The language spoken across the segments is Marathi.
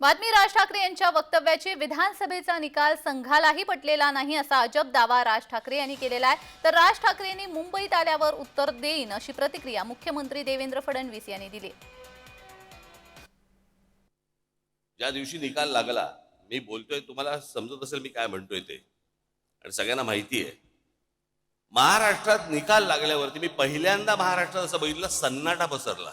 बातमी राज ठाकरे यांच्या वक्तव्याची विधानसभेचा निकाल संघालाही पटलेला नाही असा अजब दावा राज ठाकरे यांनी केलेला आहे. तर राज ठाकरेंनी मुंबईत आल्यावर उत्तर देईन अशी प्रतिक्रिया मुख्यमंत्री देवेंद्र फडणवीस यांनी दिली. ज्या दिवशी निकाल लागला मी बोलतोय तुम्हाला समजत असेल मी काय म्हणतोय ते. आणि सगळ्यांना माहिती आहे. महाराष्ट्रात निकाल लागल्यावरती मी पहिल्यांदा महाराष्ट्रात असं बघितलं सन्नाटा पसरला.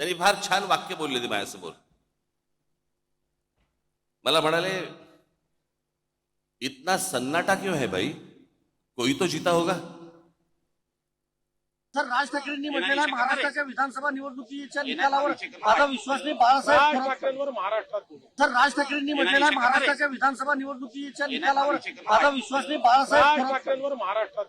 त्यांनी फार छान वाक्य बोलले ते माझ्यासमोर. मला म्हणाले इतना सन्नाटा क्यों है भाई? कोई तो जीता होगा. सर राज ठाकरेंनी म्हटलेलं आहे महाराष्ट्राच्या विधानसभा निवडणुकीच्या निकालावर आता विश्वास नाही बाळासाहेब ठाकरेंवर महाराष्ट्रात सर राज ठाकरेंनी म्हटलेलं आहे महाराष्ट्राच्या विधानसभा निवडणुकीच्या निकालावर आता विश्वास नाही बाळासाहेब ठाकरेंवर महाराष्ट्रात.